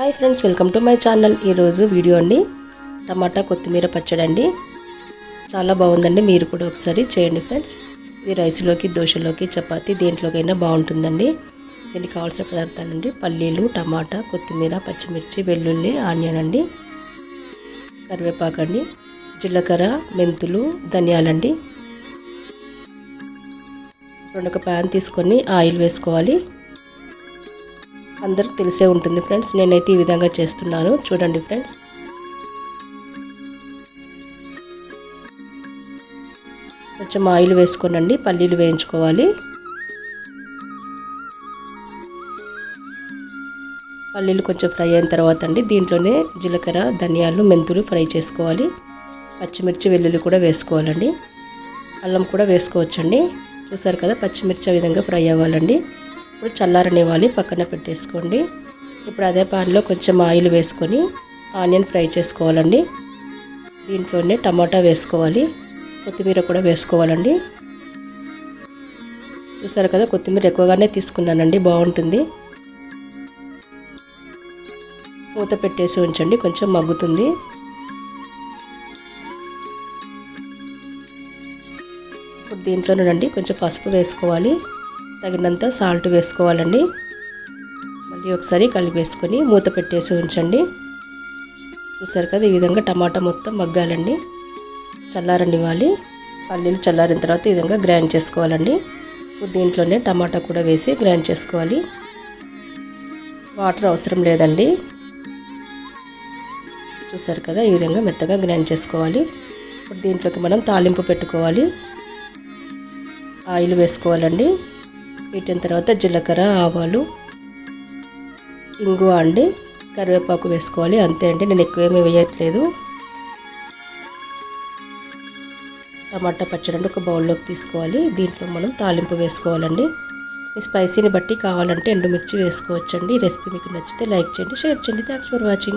Hi friends welcome to my channel. ఈరోజు video అండి టమాటా కొత్తిమీర పచ్చడి అండి. చాలా బాగుందండి మీరు కూడా ఒకసారి చేయండి ఫ్రెండ్స్. ఇది రైస్లోకి దోశలోకి చపాతి దేంట్లోకైనా బాగుంటుందండి. దీనికి కావాల్సిన పదార్థాలండి పల్లీలు టమాటా కొత్తిమీర పచ్చిమిర్చి వెల్లుల్లి ఆనియన్ అండి. కరివేపాకు అండి జీలకర్ర మెంతులు ధనియాలండి. రెండు ఒక ప్యాన్ తీసుకొని ఆయిల్ వేసుకోవాలి. అందరికి తెలిసే ఉంటుంది ఫ్రెండ్స్. నేనైతే ఈ విధంగా చేస్తున్నాను. చూడండి ఫ్రెండ్స్. కొంచెం ఆయిల్ వేసుకోనండి. పల్లీలు వేయించుకోవాలి. పల్లీలు కొంచెం ఫ్రై అయిన తర్వాత అండి దీంట్లోనే జీలకర్ర ధనియాలు మెంతులు ఫ్రై చేసుకోవాలి. పచ్చిమిర్చి వెల్లుల్లి కూడా వేసుకోవాలండి. అల్లం కూడా వేసుకోవచ్చండి. చూసారు కదా పచ్చిమిర్చి ఆ విధంగా ఫ్రై అవ్వాలండి. ఇప్పుడు చల్లారనివ్వాలి పక్కన పెట్టేసుకోండి. ఇప్పుడు అదే పాన్లో కొంచెం ఆయిల్ వేసుకొని ఆనియన్ ఫ్రై చేసుకోవాలండి. దీంట్లోనే టమాటా వేసుకోవాలి కొత్తిమీర కూడా వేసుకోవాలండి. చూసారు కదా కొత్తిమీర ఎక్కువగానే తీసుకున్నానండి బాగుంటుంది. మూత పెట్టేసి ఉంచండి కొంచెం మగ్గుతుంది. ఇప్పుడు దీంట్లోనండి కొంచెం పసుపు వేసుకోవాలి. తగినంత సాల్ట్ వేసుకోవాలండి. మళ్ళీ ఒకసారి కలిపేసుకొని మూత పెట్టేసి ఉంచండి. చూసారు కదా ఈ విధంగా టమాటా మొత్తం మగ్గాలండి. చల్లారనివ్వాలి. పల్లీలు చల్లారిన తర్వాత ఈ విధంగా గ్రైండ్ చేసుకోవాలండి. దీంట్లోనే టమాటా కూడా వేసి గ్రైండ్ చేసుకోవాలి. వాటర్ అవసరం లేదండి. చూసారు కదా ఈ విధంగా మెత్తగా గ్రైండ్ చేసుకోవాలి. ఇప్పుడు దీంట్లోకి మనం తాలింపు పెట్టుకోవాలి. ఆయిల్ వేసుకోవాలండి. వీటిన తర్వాత జీలకర్ర ఆవాలు ఇంగువ అండి. కరివేపాకు వేసుకోవాలి. అంతే అండి. నేను ఎక్కువేమీ వేయట్లేదు. టమాటా పచ్చడి ఒక బౌల్లోకి తీసుకోవాలి. దీంట్లో మనం తాలింపు వేసుకోవాలండి. మీ స్పైసీని బట్టి కావాలంటే ఎండుమిర్చి వేసుకోవచ్చండి. ఈ రెసిపీ మీకు నచ్చితే లైక్ చేయండి షేర్ చేయండి. Thanks for watching.